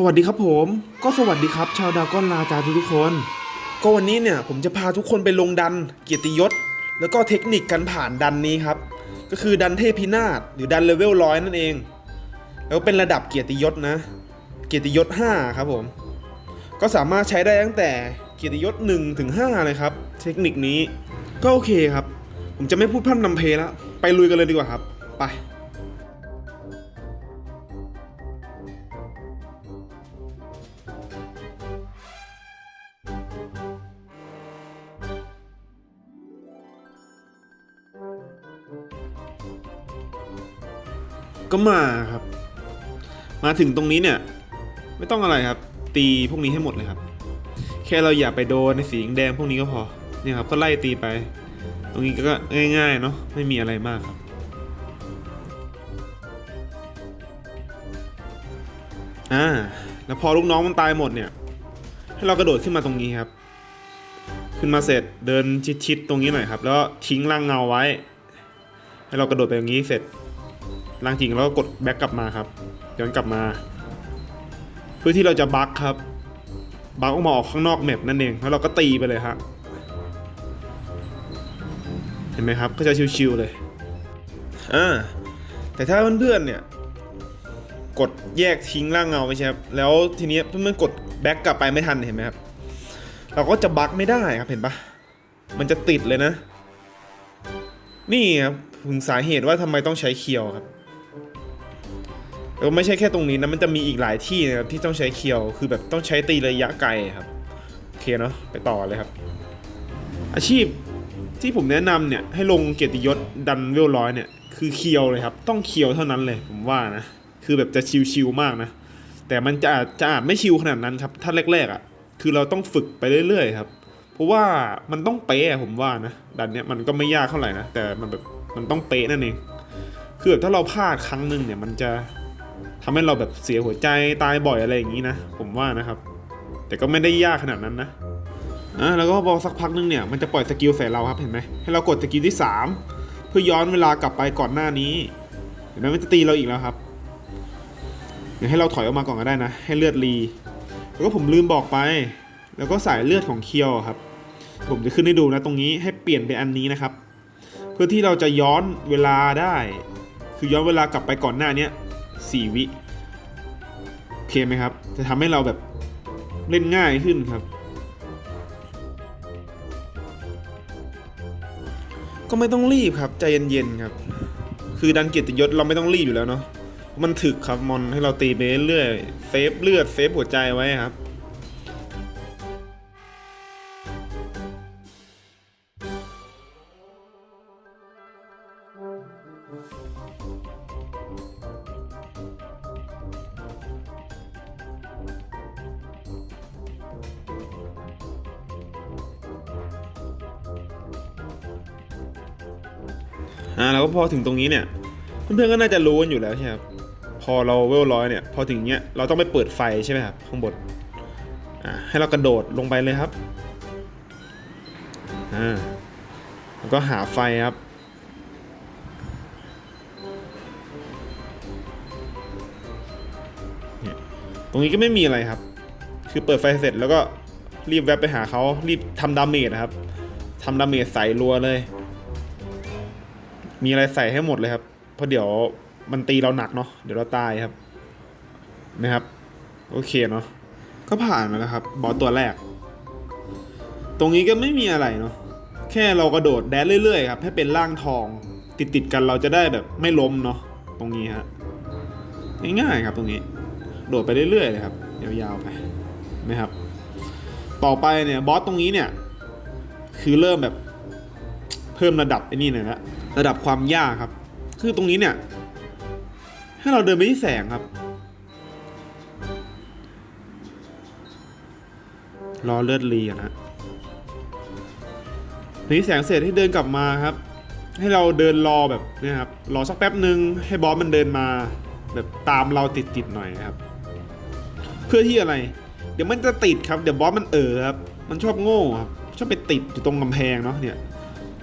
สวัสดีครับผม ก็สวัสดีครับ ชาวดาวก้อนลาจาทุกๆคน ก็วันนี้เนี่ยผมจะพาทุกคนไปลงดัน เกียรติยศ แล้วก็เทคนิคการผ่านดันนี้ครับ ก็คือดันเทพพินาศหรือดันเลเวลร้อยนั่นเอง แล้วเป็นระดับเกียรติยศนะ เกียรติยศ 5 ครับผม ก็สามารถใช้ได้ตั้งแต่เกียรติยศ1ถึง5เลยครับ เทคนิคนี้ก็โอเคครับ ผมจะไม่พูดพร่ำนำเพลแล้วไปลุยกันเลยดีกว่าครับ ไป ก็มาครับ มาถึงตรงนี้เนี่ย ไม่ต้องอะไรครับ ตีพวกนี้ให้หมดเลยครับ แค่เราอย่าไปโดนในสีแดงพวกนี้ก็พอเนี่ยครับก็ไล่ตีไป ตรงนี้ก็ง่ายๆเนาะไม่มีอะไรมากครับ อ่าแล้วพอลูกน้องมันตายหมดเนี่ย ให้เรากระโดดขึ้นมาตรงนี้ครับ ขึ้นมาเสร็จเดินชิดๆตรงนี้หน่อยครับ แล้วทิ้งร่างเงาไว้ ให้เรากระโดดไปอย่างนี้เสร็จ ล่างจริงแล้วก็กดแบ็กกลับมาครับย้อนกลับมา เพื่อที่เราจะบักครับบักออกมาออกข้างนอกแมปนั่นเองแล้วเราก็ตีไปเลยฮะเห็นไหมครับก็จะชิวๆเลยอ่าแต่ถ้าเพื่อนๆเนี่ยกดแยกทิ้งร่างเงาไปใช่ครับแล้วทีนี้เพื่อนๆกดแบ็กกลับไปไม่ทันเห็นไหมครับเราก็จะบักไม่ได้ครับเห็นปะมันจะติดเลยนะ นี่ครับ ถึงสาเหตุว่าทำไมต้องใช้เคียวครับแล้วไม่ใช่แค่ตรงนี้นะมันจะมีอีกหลายที่นะครับที่ต้องใช้เคียวคือแบบต้องใช้ตีระยะไกลครับโอเคเนาะไปต่อเลยครับ อาชีพที่ผมแนะนำเนี่ยให้ลงเกียรติยศดันเวลร้อยเนี่ยคือเคียวเลยครับ ต้องเคียวเท่านั้นเลยผมว่านะคือแบบจะชิวๆมากนะแต่มันจะอาจจะอาจไม่ชิวขนาดนั้นครับ ถ้าแรกๆอะ่ะคือเราต้องฝึกไปเรื่อยๆครับ เพราะว่ามันต้องเป๊ะอะผมว่านะดันเนี้ยมันก็ไม่ยากเท่าไหร่นะแต่มันแบบ มันต้องเป๊ะนั่นเองคือแบบถ้าเราพลาดครั้งหนึ่งเนี่ยมันจะทำให้เราแบบเสียหัวใจตายบ่อยอะไรอย่างนี้นะ ผมว่านะครับ แต่ก็ไม่ได้ยากขนาดนั้นนะอะแล้วก็พอสักพักนึงเนี่ยมันจะปล่อยสกิลใส่เราครับเห็นไหมให้เรากดสกิลที่ 3 เพื่อย้อนเวลากลับไปก่อนหน้านี้ เห็นไหมมันจะตีเราอีกแล้วครับเดี๋ยวให้เราถอยออกมาก่อนก็ได้นะ ให้เลือดรีแล้วก็ผมลืมบอกไป แล้วก็สายเลือดของเคียวครับ ผมจะขึ้นให้ดูนะตรงนี้ให้เปลี่ยนเป็นอันนี้นะครับ พื่อที่เราจะย้อนเวลาได้ คือย้อนเวลากลับไปก่อนหน้านี้สี่วิโอเคไหมครับ จะทำให้เราแบบเล่นง่ายขึ้นครับ ก็ไม่ต้องรีบครับ ใจเย็นๆครับ คือดันเกียรติยศเราไม่ต้องรีบอยู่แล้วเนาะมันถึกครับมอนให้เราตีไปเรื่อยเซฟเลือดเซฟหัวใจไว้ครับ อ่าแล้วก็พอถึงตรงนี้เนี่ย เพื่อนๆก็น่าจะรู้กันอยู่แล้วใช่ไหมครับพอเราเวลร้อยเนี่ย พอถึงเนี้ยเราต้องไปเปิดไฟใช่ไหมครับข้างบนอ่าให้เรากระโดดลงไปเลยครับอ่าแล้วก็หาไฟครับ รงนี้ก็ไม่มีอะไรครับ คือเปิดไฟเสร็จแล้วก็รีบแวบไปหาเขารีบทำดาเมจนะครับทำดาเมจใส่รัวเลย มีอะไรใส่ให้หมดเลยครับ เพราะเดี๋ยวมันตีเราหนักเนาะเดี๋ยวเราตายครับนะครับ โอเคเนาะก็ผ่านมาแล้วครับ บอสตัวแรก ตรงนี้ก็ไม่มีอะไรเนาะแค่เรากระโดดแดนเรื่อยๆครับให้เป็นร่างทองติดติดๆกันเราจะได้แบบไม่ล้มเนาะตรงนี้ฮะง่ายๆครับตรงนี้ โดดไปเรื่อยๆเลยครับยาวๆไปนะครับ ต่อไปเนี่ยบอสตรงนี้เนี่ยคือเริ่มแบบเพิ่มระดับไอ้นี่หน่อยละระดับความยากครับ คือตรงนี้เนี่ย ให้เราเดินไปที่แสงครับ รอเลือดรีอะนะนี่แสงเสร็จให้เดินกลับมาครับ ให้เราเดินรอแบบนี้ครับรอสักแป๊บหนึ่งให้บอสมันเดินมา แบบตามเราติดๆหน่อยนะครับ เพื่อที่อะไร เดี๋ยวมันจะติดครับเดี๋ยวบอสมันเออครับมันชอบโง่ครับชอบไปติดอยู่ตรงกำแพงเนาะเนี่ย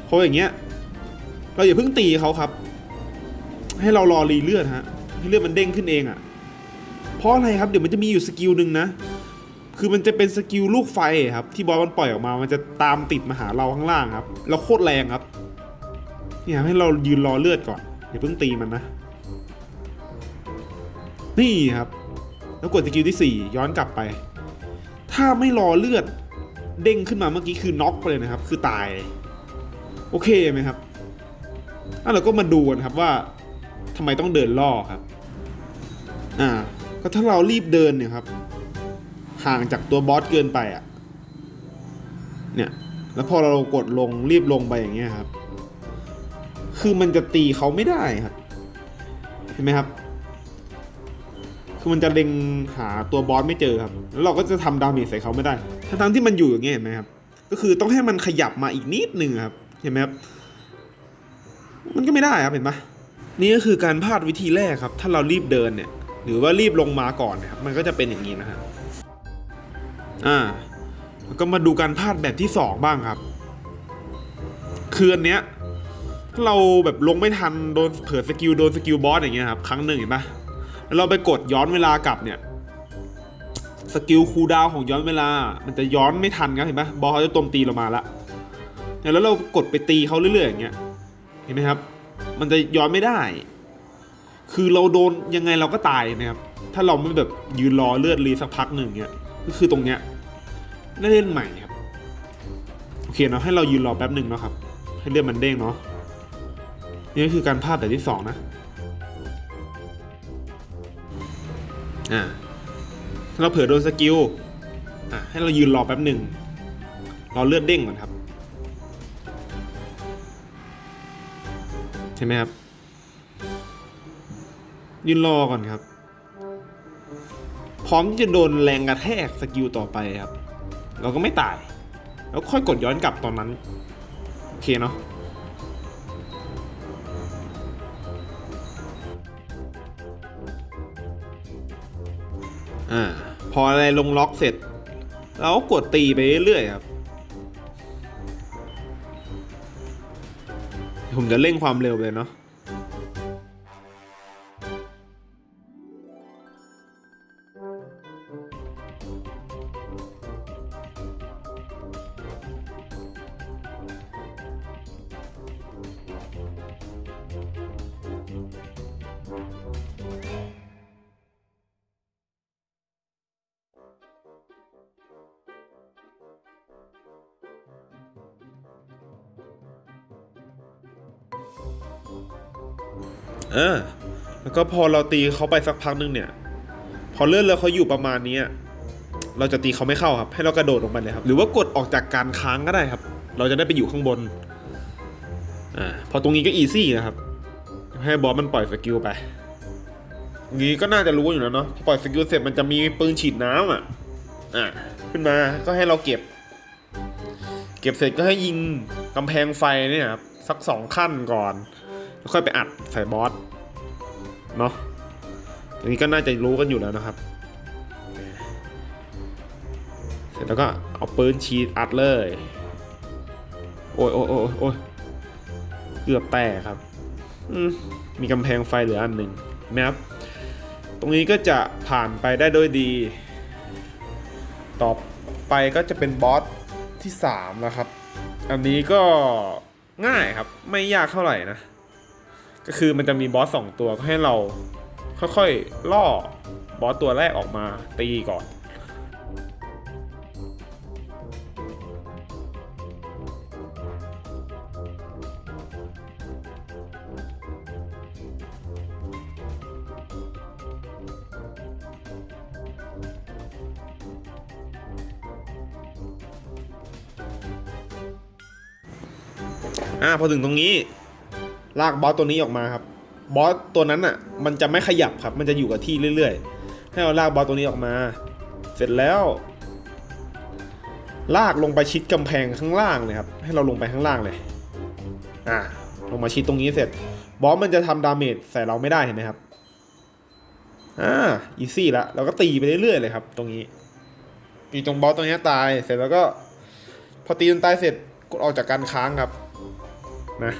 เพราะอย่างเงี้ย เราอย่าเพิ่งตีเขาครับ ให้เรารอรีเลือดฮะให้เลือดมันเด้งขึ้นเองอะ่ะเพราะอะไรครับเดี๋ยวมันจะมีอยู่สกิลหนึ่งนะคือมันจะเป็นสกิลลูกไฟครับที่บอสมันปล่อยออกมา มันจะตามติดมาหาเราข้างล่างครับ เราโคตรแรงครับเนี่ยให้เรายืนรอเลือดก่อนอย่าเพิ่งตีมันนะ นี่ครับ แล้วกดสกิลที่สี่ย้อนกลับไป ถ้าไม่รอเลือดเด้งขึ้นมาเมื่อกี้คือน็อกไปเลยนะครับ คือตาย โอเคไหมครับอะเราก็มาดูกันครับว่าทำไมต้องเดินล่อครับ อ่า ก็ถ้าเรารีบเดินเนี่ยครับ ห่างจากตัวบอสเกินไปอะ เนี่ย แล้วพอเรากดลงรีบลงไปอย่างเงี้ยครับ คือมันจะตีเขาไม่ได้ครับ เห็นไหมครับ คือมันจะเล็งหาตัวบอสไม่เจอครับ แล้วเราก็จะทำดาเมจใส่เขาไม่ได้ ทั้งๆที่มันอยู่อย่างเงี้ยเห็นไหมครับ ก็คือต้องให้มันขยับมาอีกนิดนึงครับ เห็นไหมครับ มันก็ไม่ได้ครับเห็นปะนี่ก็คือการพลาดวิธีแรกครับ ถ้าเรารีบเดินเนี่ย หรือว่ารีบลงมาก่อนเนะครับ มันก็จะเป็นอย่างนี้นะครับอ่า แล้วก็มาดูการพลาดแบบที่สองบ้างครับ คืออันเนี้ยถ้าเราแบบลงไม่ทันโดนเผลอสกิลโดนสกิลบอสอย่างเงี้ยครับ ครั้งหนึ่งเห็นปะ แล้วเราไปกดย้อนเวลากลับเนี่ยสกิลคูดาวของย้อนเวลา มันจะย้อนไม่ทันครับเห็นปะบอสเขาจะโจมตีเรามาละเนี่ยแล้วเรากดไปตีเขาเรื่อยๆอย่างเงี้ยเห็นไหมครับ มันจะย้อนไม่ได้ คือเราโดนยังไงเราก็ตายนะครับ ถ้าเราไม่แบบยืนรอเลือดรีสักพักหนึ่งเงี้ยก็คือตรงเนี้ยได้เล่นใหม่ครับโอเคเนาะให้เรายืนรอแป๊บหนึ่งเนาะครับ ให้เลือดมันเด้งเนาะนี่ก็คือการพลาดแบบที่สองนะ อ่าถ้าเราเผลอโดนสกิลอะให้เรายืนรอแป๊บหนึ่งรอเลือดเด้งก่อนครับ ใช่ไหมครับ ยืนรอก่อนครับ พร้อมที่จะโดนแรงกระแทกสกิลต่อไปครับ เราก็ไม่ตาย แล้วค่อยกดย้อนกลับตอนนั้น โอเคเนาะ อ่าพออะไรลงล็อกเสร็จ เราก็กดตีไปเรื่อยๆครับ ผมจะเร่งความเร็วเลยเนาะ ออแล้วก็พอเราตีเขาไปสักพักนึงเนี่ย พอเลื่อนแล้วเขาอยู่ประมาณนี้เราจะตีเขาไม่เข้าครับ ให้เรากระโดดลงไปเลยครับ หรือว่ากดออกจากการค้างก็ได้ครับ เราจะได้ไปอยู่ข้างบน อ่า พอตรงนี้ก็อีซี่นะครับ ให้บอสมันปล่อยสกิลไปงี้ก็น่าจะรู้อยู่แล้วเนาะ ปล่อยสกิลเสร็จมันจะมีปืนฉีดน้ำอะ อ่าขึ้นมา ก็ให้เราเก็บ เก็บเสร็จก็ให้ยิงกำแพงไฟเนี่ยครับ สักสองขั้นก่อน ค่อยไปอัดใส่บอสเนาะอันนี้ก็น่าจะรู้กันอยู่แล้วนะครับ เสร็จแล้วก็เอาปืนฉีดอัดเลย โอ้ยโอ้ยโอ้ยโอ้ยเกือบแตกครับมมีกำแพงไฟเหลืออันหนึ่งนะครับ ตรงนี้ก็จะผ่านไปได้ด้วยดี ต่อไปก็จะเป็นบอสที่3แล้วครับ อันนี้ก็ง่ายครับไม่ยากเท่าไหร่นะ ก็คือมันจะมีบอสสองตัวก็ให้เราค่อยๆล่อบอสตัวแรกออกมาตีก่อนอ่าพอถึงตรงนี้ ลากบอสตัวนี้ออกมาครับบอสตัวนั้นอะ มันจะไม่ขยับครับ มันจะอยู่กับที่เรื่อยๆ ให้เราลากบอสตัวนี้ออกมา เสร็จแล้ว ลากลงไปชิดกำแพงข้างล่างเลยครับ ให้เราลงไปข้างล่างเลย อ่า ลงมาชิดตรงนี้เสร็จ บอสมันจะทำดาเมจใส่เราไม่ได้เห็นไหมครับ อ่า อีซี่ละ เราก็ตีไปเรื่อยๆเลยครับ ตรงนี้ตีตรงบอสตรงนี้ตาย เสร็จแล้วก็ พอตีจนตายเสร็จ กดออกจากการค้างครับ นะ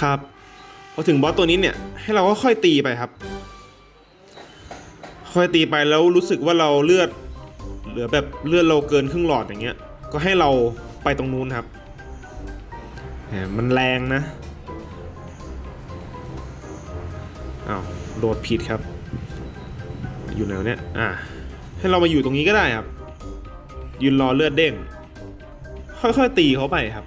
ครับพอถึงบอสตัวนี้เนี่ยให้เราก็ค่อยตีไปครับ ค่อยตีไปแล้วรู้สึกว่าเราเลือดเหลือแบบเลือดเราเกินครึ่งหลอดอย่างเงี้ย ก็ให้เราไปตรงนู้นครับแหมมันแรงนะอ้าวโดดผิดครับ อยู่ไหนวะเนี่ยอะให้เรามาอยู่ตรงนี้ก็ได้ครับ ยืนรอเลือดเด้งค่อยๆตีเขาไปครับ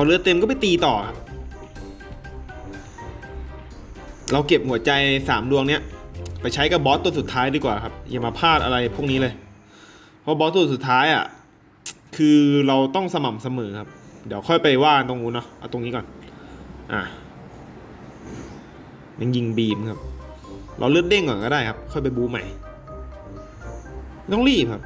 อเลือดเต็มก็ไปตีต่อ เราเก็บหัวใจสามดวงเนี้ยไปใช้กับบอสตัวสุดท้ายดีกว่าครับ อย่ามาพลาดอะไรพวกนี้เลย เพราะบอสตัวสุดท้ายอะคือเราต้องสม่ำเสมอครับ เดี๋ยวค่อยไปว่าตรงนู้นเนาะเอาตรงนี้ก่อน อะยังยิงบีมครับ เราเลือดเด้งก่อนก็ได้ครับ ค่อยไปบูใหม่ ต้องรีบครับ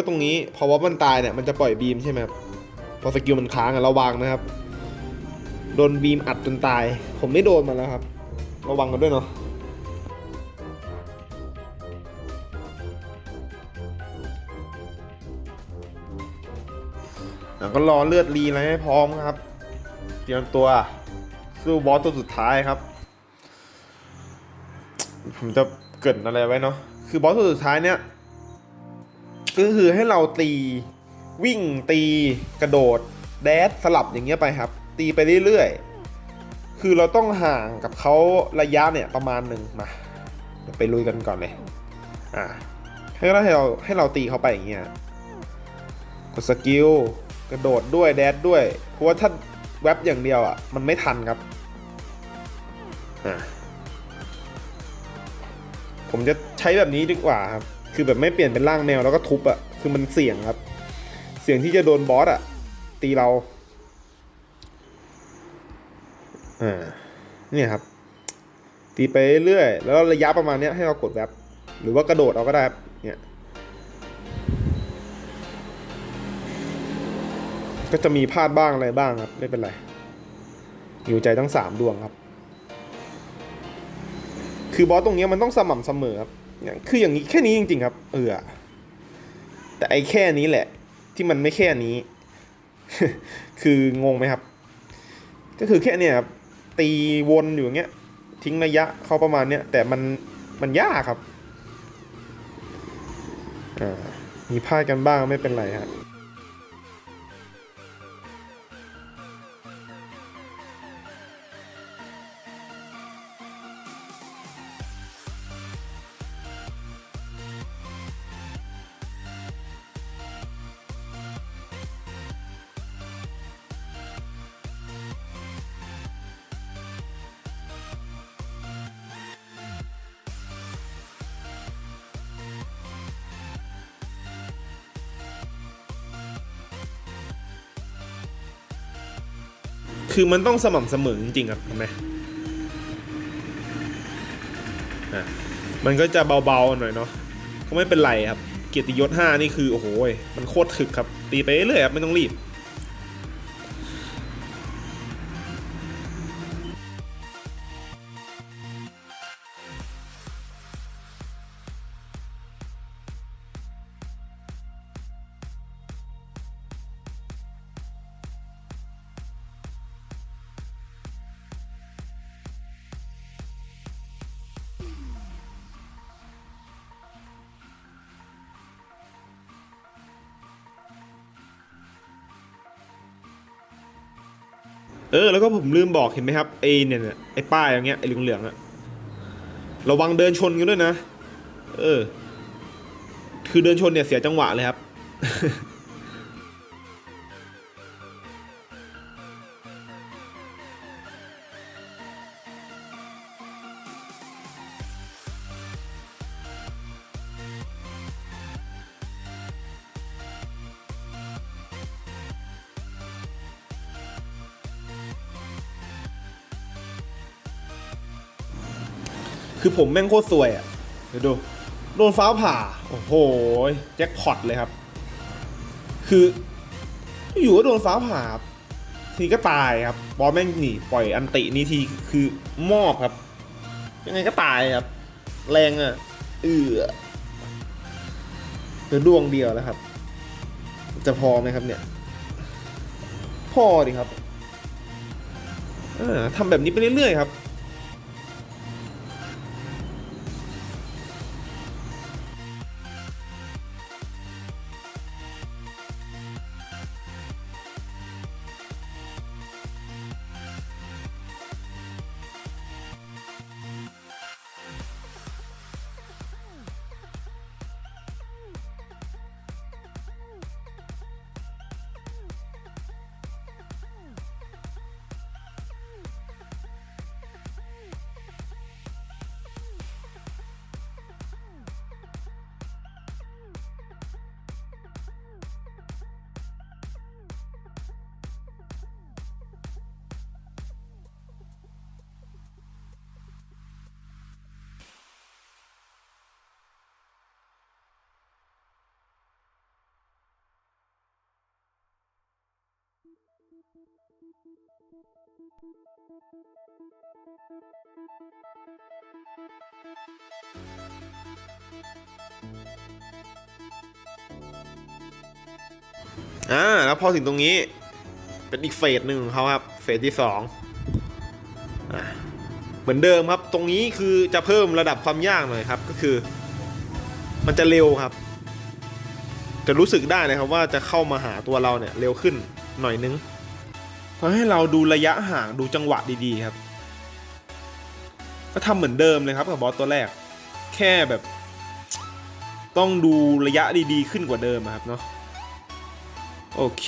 ก็ตรงนี้ พอวอปมันตายเนี่ยมันจะปล่อยบีมใช่ไหมครับพอสกิลมันค้างอะระวังนะครับ โดนบีมอัดจนตาย ผมไม่โดนมาแล้วครับ ระวังกันด้วยเนาะแล้วก็รอเลือดรีอะไรให้พร้อมครับ เตรียมตัวสู้บอสตัวสุดท้ายครับ ผมจะเกิดอะไรไว้เนาะคือบอสตัวสุดท้ายเนี่ย ก็คือให้เราตีวิ่งตีกระโดดแดดสลับอย่างเงี้ยไปครับ ตีไปเรื่อยๆ คือเราต้องห่างกับเขาระยะเนี่ยประมาณหนึ่งมาเดี๋ยวไปลุยกันก่อนเลยอ่าให้เราให้เราให้เราตีเขาไปอย่างเงี้ยกดสกิลกระโดดด้วยแดดด้วย เพราะว่าถ้าแว็บอย่างเดียวอะมันไม่ทันครับอ่าผมจะใช้แบบนี้ดีกว่าครับ คือแบบไม่เปลี่ยนเป็นร่างแมวแล้วก็ทุบอะคือมันเสี่ยงครับ เสี่ยงที่จะโดนบอสอะตีเราอ่าเนี่ยครับ ตีไปเรื่อยแล้วระยะประมาณเนี้ยให้เรากดแบบหรือว่ากระโดดเอาก็ได้ครับเนี่ยก็จะมีพลาดบ้างอะไรบ้างครับ ไม่เป็นไรอยู่ใจทั้งสามดวงครับ คือบอสตรงเนี้ยมันต้องสม่ำเสมอครับ คืออย่างนี้แค่นี้จริง ๆ ครับ เออแต่ไอ้แค่นี้แหละ ที่มันไม่แค่นี้ คืองงไหมครับ ก็คือแค่เนี้ยครับตีวนอยู่อย่างเงี้ย ทิ้งระยะเขาประมาณเนี้ยแต่มันมันยากครับอ่ามีพลาดกันบ้างไม่เป็นไรครับ คือมันต้องสม่ำเสมอจริงๆครับเห็นไหมอะมันก็จะเบาๆหน่อยเนาะก็ไม่เป็นไรครับ เกียรติยศ5นี่คือโอ้โหมันโคตรถึกครับ ตีไปเรื่อยครับไม่ต้องรีบ เออแล้วก็ผมลืมบอกเห็นไหมครับไอเนี่ยเนี่ยไอ้ป้ายอย่างเงี้ยไอ้เหลืองๆอะระวังเดินชนกันด้วยนะ เออ คือเดินชนเนี่ยเสียจังหวะเลยครับ คือผมแม่งโคตรสวยอะ่ะ เดี๋ยวดู โดนฟ้าผ่า โอ้โห แจ็คพอตเลยครับ คืออยู่ก็โดนฟ้าผ่า ทีก็ตายครับ บอลแม่งหนีปล่อยอันตินี้ทีคือมอบครับ ยังไงก็ตายครับ แรงอะ่ะ เอือเหลือดวงเดียวแล้วครับ จะพอไหมครับเนี่ย พอดิครับเออทำแบบนี้ไปเรื่อยๆครับ อ่าแล้วพอถึงตรงนี้เป็นอีกเฟสหนึ่งของเขาครับ เฟสที่สองอเหมือนเดิมครับ ตรงนี้คือจะเพิ่มระดับความยากหน่อยครับ ก็คือ มันจะเร็วครับ จะรู้สึกได้เลยครับว่าจะเข้ามาหาตัวเราเนี่ยเร็วขึ้นหน่อยนึง ทำให้เราดูระยะห่างดูจังหวะดีๆครับ ก็ทำเหมือนเดิมเลยครับกับบอสตัวแรก แค่แบบ ต้องดูระยะดีๆขึ้นกว่าเดิมอะครับเนาะโอเค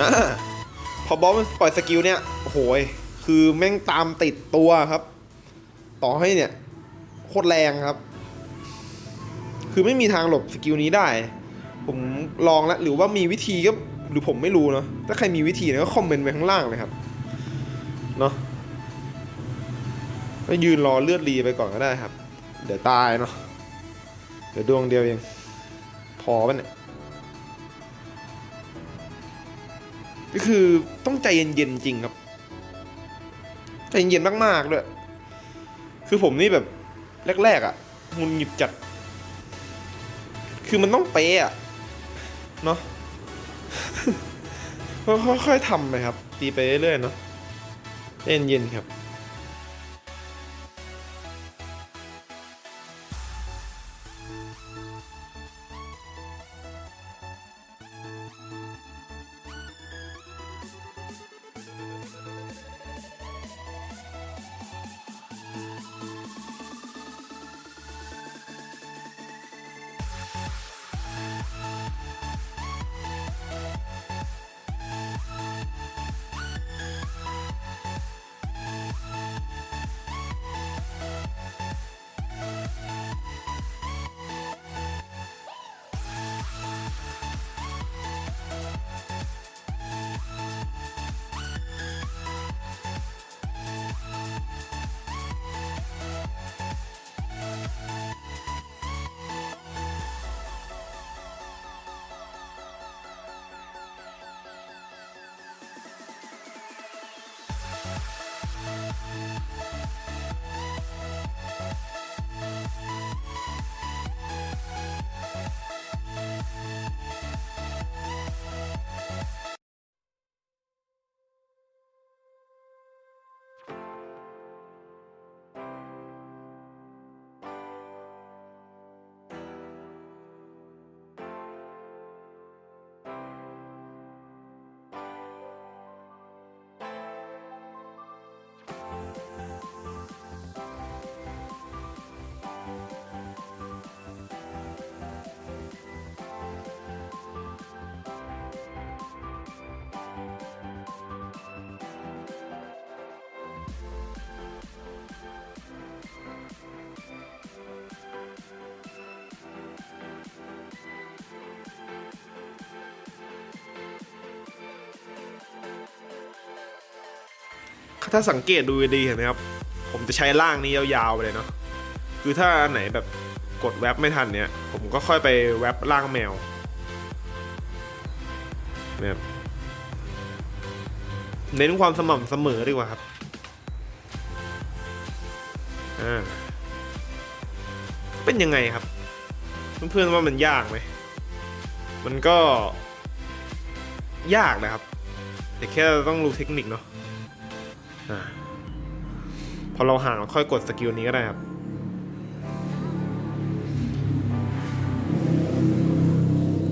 อาพอบอสมันปล่อยสกิลเนี่ยโอ้โหยคือแม่งตามติดตัวครับ ต่อให้เนี่ยโคตรแรงครับ คือไม่มีทางหลบสกิลนี้ได้ ผมลองแล้วหรือว่ามีวิธีก็หรือผมไม่รู้เนาะถ้าใครมีวิธีเนี่ยก็คอมเมนต์ไว้ข้างล่างเลยครับเนาะก็ยืนรอเลือดรีไปก่อนก็ได้ครับ เดี๋ยวตายเนาะเดี๋ยวดวงเดียวเองพอปะเนี่ย ก็คือต้องใจเย็นๆจริงครับ ใจเย็นมากๆด้วย คือผมนี่แบบแรกๆอะมุนหยิบจัด คือมันต้องเป๊ะอะเนาะค่อยๆทำไปครับ ตีไปเรื่อยๆเนาะใจเย็นๆครับ ถ้าสังเกตดูดีเห็นไหมครับ ผมจะใช้ล่างนี้ยาวๆไปเลยเนาะคือถ้าอันไหนแบบกดแว็บไม่ทันเนี่ย ผมก็ค่อยไปแว็บล่างแมวเนี่ยเน้นความสม่ำเสมอดีกว่าครับอ่าเป็นยังไงครับ เพื่อนๆว่ามันยากไหมมันก็ยากนะครับ แต่แค่ต้องรู้เทคนิคเนาะ พอเราห่างเราค่อยกดสกิลนี้ก็ได้ครับ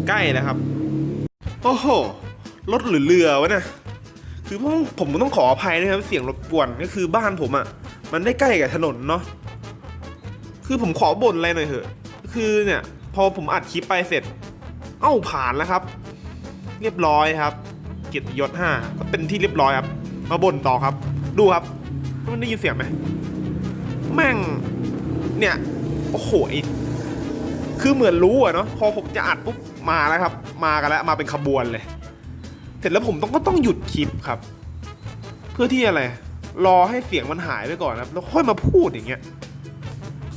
ใกล้แล้วครับ โอ้โห รถหรือเรือวะเนี่ย คือผมผมต้องขออภัยนะครับ เสียงรบกวนก็คือบ้านผมอะ่ะ มันได้ใกล้กับถนนเนาะ คือผมขอบ่นอะไรหน่อยเถอะ คือเนี่ย พอผมอัดคลิปไปเสร็จ เอ้าผ่านแล้วครับ เรียบร้อยครับ เกียรติยศห้าก็เป็นที่เรียบร้อยครับ มาบ่นต่อครับ ดูครับมันได้ยินเสียงไหมแม่ง เนี่ย โอ้โหคือเหมือนรู้อะเนาะพอผมจะอัดปุ๊บมาแล้วครับ มากันแล้วมาเป็นขบวนเลย เสร็จแล้วผมต้องก็ต้องหยุดคลิปครับ เพื่อที่อะไร รอให้เสียงมันหายไปก่อนครับ แล้วค่อยมาพูดอย่างเงี้ย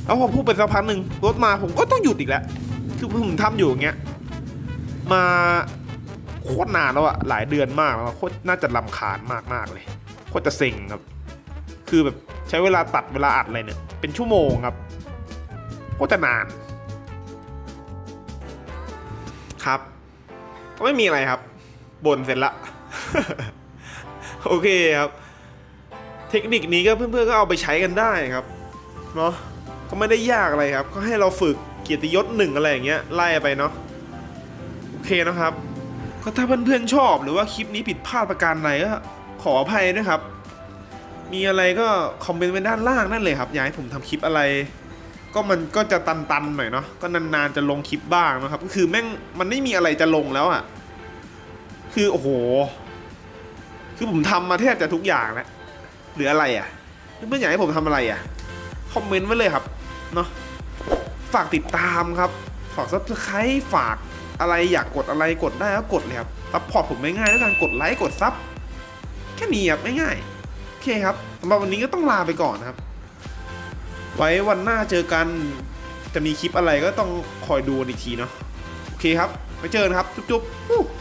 แล้วพอพูดไปสักพักหนึ่งรถมาผมก็ต้องหยุดอีกแล้วคือผมทำอยู่อย่างเงี้ยมาโคตรนานแล้วอะหลายเดือนมากแล้วโคตรน่าจะลำคาญมากมากๆเลย โคตรจะเซ็งครับ คือแบบใช้เวลาตัดเวลาอัดอะไรเนี่ย เป็นชั่วโมงครับโคตรจะนาน ครับ ก็ไม่มีอะไรครับบ่นเสร็จละ โอเคครับ เทคนิคนี้ก็เพื่อนๆก็เอาไปใช้กันได้ครับเนาะก็ไม่ได้ยากอะไรครับ ก็ให้เราฝึกเกียรติยศหนึ่งอะไรอย่างเงี้ยไล่ไปเนาะโอเคนะครับ ก็ถ้าเพื่อนๆชอบหรือว่าคลิปนี้ผิดพลาดประการใดก็ ขออภัยนะครับ มีอะไรก็คอมเมนต์ไว้ด้านล่างนั่นเลยครับอยากให้ผมทำคลิปอะไร ก็มันก็จะตันๆหน่อยเนาะก็นานๆจะลงคลิปบ้างนะครับก็คือแม่งมันไม่มีอะไรจะลงแล้วอะ่ะคือโอ้โห คือผมทำมาแทบจะทุกอย่างแล้วหลืออะไรอะ่ะเพื่อนอยากให้ผมทำอะไรอะ่ะคอมเมนต์ไว้เลยครับเนาะฝากติดตามครับฝากซับสไครต์ฝากอะไรอยากกดอะไรกดได้ก็กดเลยครับซัพพอร์ตผมง่ายๆด้วยการกดไลค์กดซับ ค่นี้ครับง่ายๆโอเคครับสำหรับวันนี้ก็ต้องลาไปก่อนครับ ไว้วันหน้าเจอกันจะมีคลิปอะไรก็ต้องคอยดูกันอีกทีเนาะโอเคครับไปเจอกันครับ จุ๊บๆ